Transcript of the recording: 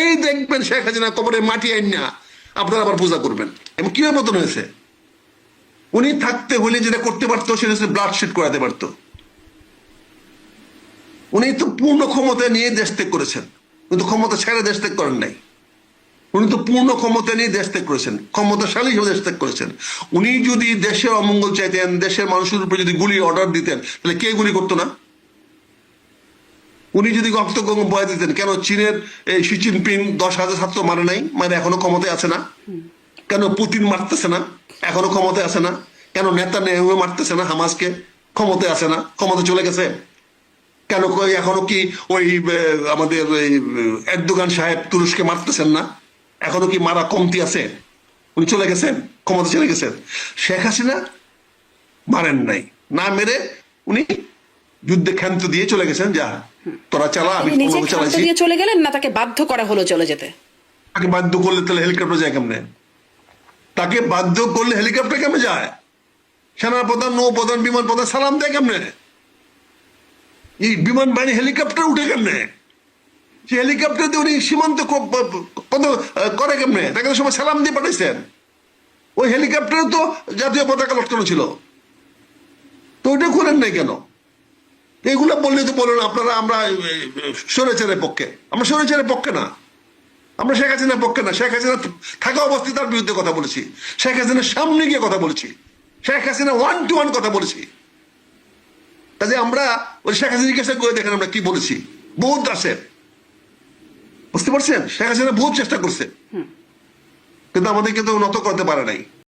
এই দেখবেন শেখ হাসিনা কবরে মাটি আইন না, আপনারা আবার পূজা করবেন। এবং কীভাবে মতন হয়েছে? উনি থাকতে হলে যেটা করতে পারতো, সেটা হচ্ছে ব্লাড শেড করাতে পারতো। উনি তো পূর্ণ ক্ষমতা নিয়ে দেশ ত্যাগ করেছেন। কিন্তু ক্ষমতা ছেড়ে দেশ ত্যাগ করেন নাই। উনি তো পূর্ণ ক্ষমতা নিয়ে দেশ ত্যাগ করেছেন, ক্ষমতাশালী হিসেবে দেশ ত্যাগ করেছেন। উনি যদি দেশের অমঙ্গল চাইতেন, দেশের মানুষের উপরে যদি গুলি অর্ডার দিতেন, তাহলে কে গুলি করতো না? উনি যদি রক্ত বয়ে দিতেন, কেন চীনের এই শি জিনপিং দশ হাজার ছাত্র মারে নাই? মানে এখনও ক্ষমতায় আছে না? কেন পুতিন মারতেছে না? এখনও ক্ষমতায় আছে না? কেন নেতা নেহু মারতেছে না? হামাসকে ক্ষমতায় আছে না? ক্ষমতা চলে গেছে? কেন এখনও কি ওই আমাদের এরদোগান সাহেব তুরস্কে মারতেছেন না? এখনও কি মারা কমতি আছে? উনি চলে গেছেন ক্ষমতা চলে গেছেন শেখ হাসিনা মারেন নাই। না মেরে উনি যুদ্ধে ক্ষান্ত দিয়ে চলে গেছেন যা তোরা চালা আমি চালাইছি। দিয়ে চলে গেলেন না তাকে বাধ্য করা হলো চলে যেতে? তাকে বাধ্য করলে তাহলে হেলিকপ্টার যায় কেমনে? তাকে বাধ্য করলে হেলিকপ্টার কেমনে যায়? সেনা প্রধান নৌ প্রধান বিমান প্রধান সালাম দেয় কেমনে? এই বিমান বাহিনী হেলিকপ্টার উঠে কেমনে? সে হেলিকপ্টার দিয়ে উনি সীমান্ত কত করে কেমনে? তাকে তো সবাই সালাম দিয়ে পাঠাইছেন। ওই হেলিকপ্টারে তো জাতীয় পতাকা লটকানো ছিল। তো ওইটা করেন নাই কেন? এগুলো বললে তো বলুন আপনারা আমরা সরেচারের পক্ষে। আমরা সরেচারের পক্ষে না। আমরা শেখ হাসিনার পক্ষে না। শেখ হাসিনা থাকা অবস্থায় তার বিরুদ্ধে কথা বলেছি। শেখ হাসিনার সামনে গিয়ে কথা বলেছি। Sheikh Hasina one to one কথা বলেছি। কাজে আমরা ওই শেখ হাসিনা কাছে করে দেখেন আমরা কি বলেছি। বহুত আছে বুঝতে পারছেন? শেখ হাসিনা বহুত চেষ্টা করছে। কিন্তু আমাদেরকে তো নত করতে পারে নাই।